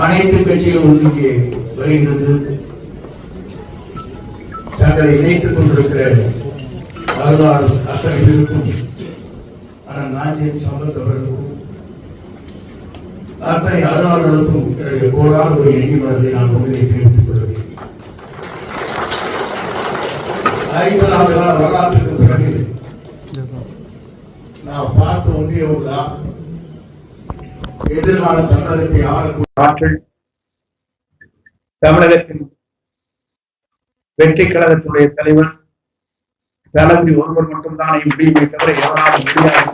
அனைத்து கட்சிகளும் ஒன்றுக்கு வருகிறது. தங்களை இணைத்துக் கொண்டிருக்கிற வரலாறு அத்தனை பேருக்கும் ஆனால் நாஞ்சின் சம்பத் அவர்களுக்கும் அத்தனை அருளாளர்களுக்கும் என்னுடைய கோடான ஒரு எண்ணி மனதை நான் உங்களை தெரிவித்துக் கொள்கிறேன். ஐம்பது ஆண்டு கால வரலாற்றுக்கு பிறகு நான் பார்த்த ஒன்றிய ஒன்றுதான். எதிர்கால தமிழகத்தை ஆளக்கூடிய தமிழகத்தின் வெற்றி கழகத்துடைய தலைவர் தளபதி ஒருவர் மட்டும்தான் முடியுமே தவிர எவராலும் முடியாது.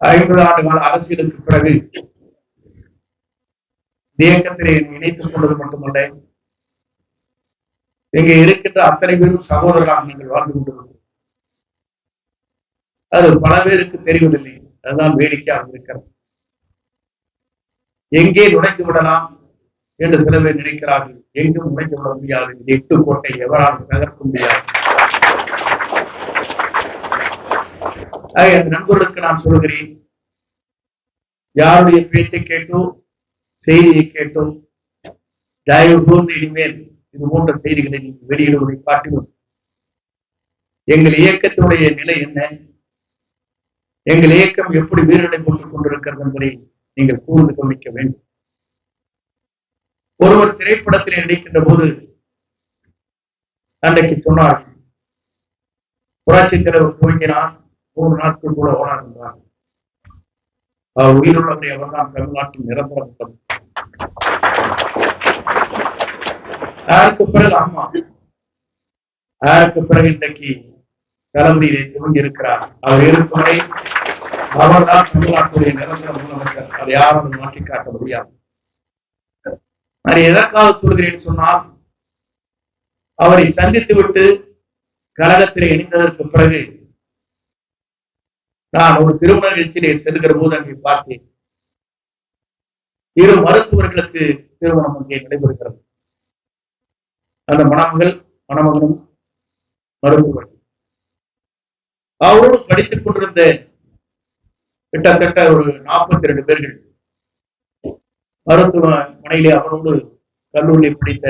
ஐம்பது ஆண்டு கால அரசியலுக்கு பிறகு இயக்கத்திலே இணைத்துக் கொண்டது மட்டுமல்ல இங்கே இருக்கின்ற அத்தனை பேரும் சகோதரராக நீங்கள் வாழ்ந்து கொண்டிருக்கிறோம் அது பல பேருக்கு தெரிவதில்லை. அதுதான் வேடிக்கையாக இருக்கிறது. எங்கே நுழைந்து விடலாம் என்று சில பேர் நினைக்கிறார்கள். எங்கும் நுழைந்து விட முடியாது. இந்த எட்டு கோட்டை எவராலும் நகர்த்த முடியாது. நண்பர்களுக்கு நான் சொல்கிறேன் யாருடைய பேச்சை கேட்டோ செய்தியை கேட்டோ தயவு கூர்ந்து இனிமேல் இது போன்ற செய்திகளை நீங்கள் வெளியிடுவதை காட்டிலும் எங்கள் இயக்கத்தினுடைய நிலை என்ன? எங்கள் இயக்கம் எப்படி வீரனை கொண்டு கொண்டிருக்கிறது என்பதை நீங்கள் கூர்ந்து கவனிக்க வேண்டும். ஒருவர் திரைப்படத்தில் நடிக்கின்ற போது அன்றைக்கு சொன்னார் புராட்சி தலைவர் துவங்கினார் மூணு நாட்கள் கூட ஓடாதுன்றார் அவர் உயிருள்ளவரை அவர்தான் தமிழ்நாட்டின் நிரந்தர முதல் அதற்கு பிறகு அம்மா அதற்கு பிறகு இன்றைக்கு தளபதியிலே துவங்கி இருக்கிறார் அவர் இருக்கும் வரை அவர்தான் தமிழ்நாட்டுடைய நிரந்தர முதலமைச்சர் அதை யாரும் மாற்றி காட்ட முடியாது. நான் எதற்காக சொல்கிறேன் சொன்னால் அவரை சந்தித்து விட்டு கழகத்திலே இணைந்ததற்கு பிறகு நான் ஒரு திருமண நிகழ்ச்சியிலே செல்கிற போது அங்கே பார்த்தேன். இரு மருத்துவர்களுக்கு திருமணம் அங்கே நடைபெறுகிறது. அந்த மணமகள் மணமகனும் மருத்துவர்கள். அவரோடு படித்துக் கொண்டிருந்த கிட்டத்தட்ட ஒரு நாற்பத்தி ரெண்டு பேர்கள் மருத்துவமனையிலே அவரோடு கல்லூரியில் முடித்த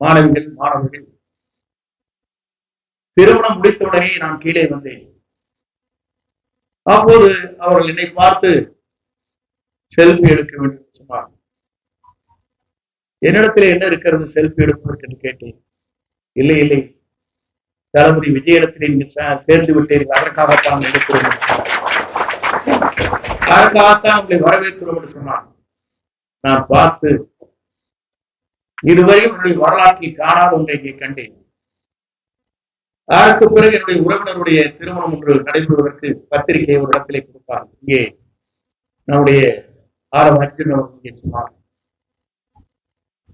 மாணவிகள் மாணவர்கள். திருமணம் முடித்தவுடனே நான் கீழே வந்தேன். அப்போது அவர்கள் என்னை பார்த்து செல்ஃபி எடுக்க வேண்டும் சொன்னார். என்னிடத்தில் என்ன இருக்கிறது செல்ஃபி எடுப்பதற்கு? என்று கேட்டேன். இல்லை இல்லை. தளபதி விஜயிடத்தில் நீங்கள் சேர்ந்து விட்டீர்கள் அதற்காகத்தான் எடுக்கிறோம் அதற்காகத்தான் உங்களை வரவேற்கிறோம் என்று சொன்னான் நான் பார்த்து இதுவரை உன்னுடைய வரலாற்றில் காணாத ஒன்றை இங்கே கண்டேன். அதற்கு பிறகு என்னுடைய உறவினருடைய திருமணம் ஒன்று நடைபெறுவதற்கு பத்திரிகை ஒரு இடத்திலே கொடுத்தார் இங்கே நம்முடைய ஆரம் அர்ஜுன் அவர்கள் இங்கே சொன்னார்.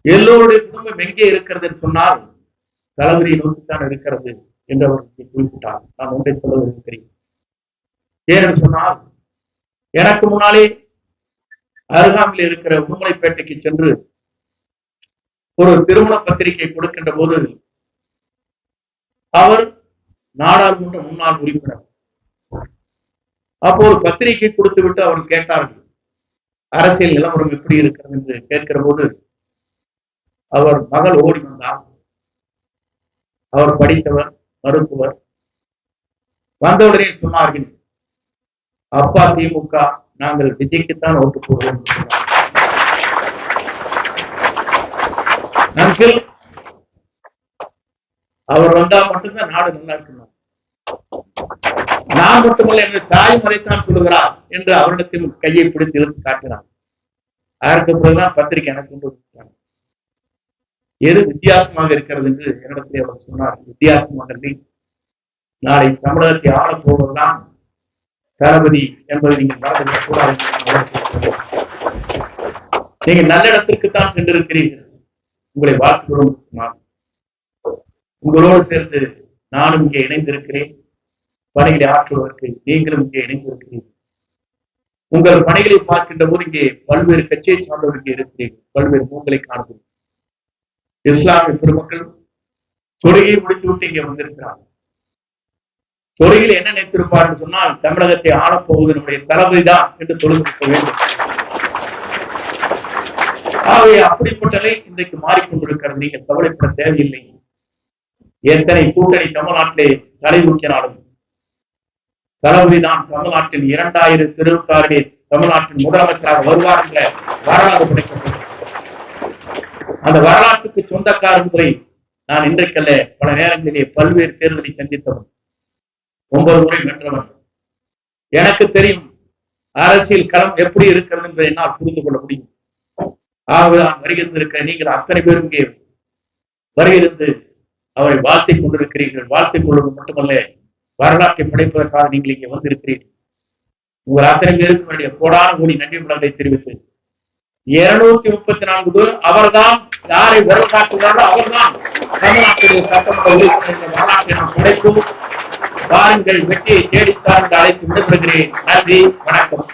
எல்லோருடைய குடும்பம் எங்கே இருக்கிறது என்று சொன்னால் தளபதியை நோக்கித்தான் இருக்கிறது என்று அவர் குறிப்பிட்டார். நான் ஒன்றை சொல்ல விரும்புகிறேன். ஏனென்று சொன்னால் எனக்கு முன்னாலே அருகாமையில் இருக்கிற உடுமலைப்பேட்டைக்கு சென்று ஒரு திருமண பத்திரிகை கொடுக்கின்ற போது அவர் நாடாளுமன்ற முன்னாள் உறுப்பினர். அப்போ ஒரு பத்திரிகை கொடுத்து விட்டு அவர் கேட்டார்கள் அரசியல் நிலவரம் எப்படி இருக்கிறது? என்று கேட்கிற போது அவர் மகள் ஓடி வந்தார் அவர் படித்தவர் மருத்துவர் வந்தவுடனே சொன்னார்கள் அப்பா திமுக நாங்கள் விஜய்க்குத்தான் ஓட்டு போடுவோம் என்று அங்கிள் அவர் வந்தா மட்டும்தான் நாடு நல்லா இருக்கணும் நான் மட்டுமல்ல என்று தாய்மறைத்தான் சொல்லுகிறார் என்று அவரிடத்தில் கையை பிடித்து இழுத்து காட்டினார். அதற்கு பிறகுதான் பத்திரிகை எனக்கு கொண்டு எது வித்தியாசமாக இருக்கிறது என்று என்னிடத்தில் அவர் சொன்னார். வித்தியாசமாக இல்லை. நாளை தமிழகத்தை ஆளப் போவதுதான் தளபதி என்பதை நீங்கள் மறந்துவிடக் கூடாது. நீங்கள் நல்ல இடத்திற்குத்தான் சென்றிருக்கிறீர்கள். உங்களை வாழ்த்துகிறோம் உங்களோடு சேர்ந்து நானும் இங்கே இணைந்திருக்கிறேன். பணிகளை ஆற்றுவதற்கு நீங்களும் இங்கே இணைந்திருக்கிறீர்கள். உங்கள் பணிகளை பார்க்கின்ற போது இங்கே பல்வேறு கட்சியை சார்ந்தவர் இங்கே இருக்கிறீர்கள். பல்வேறு முகங்களை காண்கிறோம். இஸ்லாமிய பெருமக்கள் தொழுகையை முடித்துவிட்டு இங்கே வந்திருக்கிறார்கள். தொழில் என்ன நினைத்திருப்பார் என்று சொன்னால் தமிழகத்தை ஆளப்போவது நம்முடைய தளபதி தான் என்று தொழில்நுட்ப வேண்டும். ஆகவே அப்படிப்பட்ட நிலை இன்றைக்கு மாறிக்கொண்டிருக்கிறது. நீங்கள் கவலைப்பட தேவையில்லை. எத்தனை கூட்டணி தமிழ்நாட்டிலே தலை தளபதி தான் தமிழ்நாட்டில் இரண்டாயிரத்தி இருபத்தி ஆறிலே தமிழ்நாட்டின் முதலமைச்சராக வருவார் என்ற வரலாறு படைக்கப்பட்டது அந்த வரலாற்றுக்கு சொந்தக்காரர் நான் இன்றைக்கல்ல பல நேரங்களிலே பல்வேறு தேர்தலை சந்தித்தவன். ஒன்பது முறை வென்றவன் எனக்கு தெரியும் அரசியல் களம் எப்படி இருக்கிறது என்பதை என்னால் புரிந்து கொள்ள முடியும். ஆகவே நான் வருகின்றிருக்கிற நீங்கள் அத்தனை பேரும் இங்கே வருகிறது அவரை வாழ்த்திக் கொண்டிருக்கிறீர்கள். வாழ்த்திக் கொள்வது மட்டுமல்ல வரலாற்றை படைப்பதற்காக நீங்கள் இங்கே வந்திருக்கிறீர்கள். உங்கள் அத்தனை பேருக்கு வேண்டிய கோடான கோடி நன்றி மலர்களை தெரிவித்து இருநூத்தி முப்பத்தி நான்கு பேர் அவர்தான் யாரை விரல் காட்டுகிறாரோ அவர்தான் தமிழ்நாட்டுடைய சட்டமன்ற உறுப்பினர் வரலாற்றை நாம் படைப்போம் வாருங்கள் வெற்றியை தேடித்தான் அழைத்து விடப்படுகிறேன் நன்றி வணக்கம்.